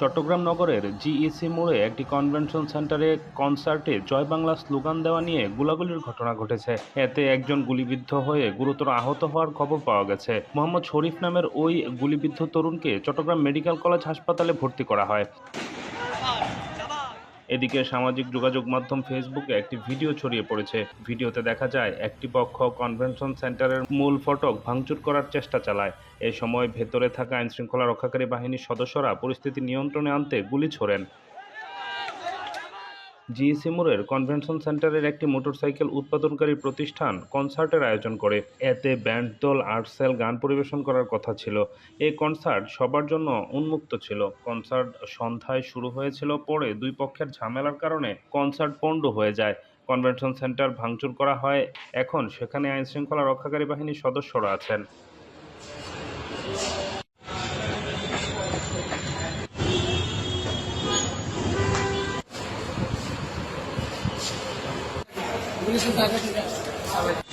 চট্টগ্রাম নগরের জিইসি মোড়ে একটি কনভেনশন সেন্টারে কনসার্টে জয় বাংলা স্লোগান দেওয়া নিয়ে গোলাগুলির ঘটনা ঘটেছে। এতে একজন গুলিবিদ্ধ হয়ে গুরুতর আহত হওয়ার খবর পাওয়া গেছে। মোহাম্মদ শরীফ নামের ওই গুলিবিদ্ধ তরুণকে চট্টগ্রাম মেডিকেল কলেজ হাসপাতালে ভর্তি করা হয়। এদিকে সামাজিক যোগাযোগ মাধ্যম ফেসবুকে একটি ভিডিও ছড়িয়ে পড়েছে। ভিডিওতে দেখা যায়, একটি পক্ষ কনভেনশন সেন্টারের মূল ফটক ভাঙচুর করার চেষ্টা চালায়। এ সময় ভেতরে থাকা আইনশৃঙ্খলা রক্ষাকারী বাহিনীর সদস্যরা পরিস্থিতি নিয়ন্ত্রণে আনতে গুলি ছোড়েন। জিইসি মোড়ের কনভেনশন সেন্টারের একটি মোটরসাইকেল উৎপাদনকারী প্রতিষ্ঠান কনসার্টের আয়োজন করে। এতে ব্যান্ড দল আর্টসেল গান পরিবেশন করার কথা ছিল। এই কনসার্ট সবার জন্য উন্মুক্ত ছিল। কনসার্ট সন্ধ্যায় শুরু হয়েছিল পরে দুই পক্ষের ঝামেলার কারণে কনসার্ট পণ্ড হয়ে যায়। কনভেনশন সেন্টার ভাঙচুর করা হয়। এখন সেখানে আইনশৃঙ্খলা রক্ষাকারী বাহিনীর সদস্যরা আছেন। We'll be right sampai.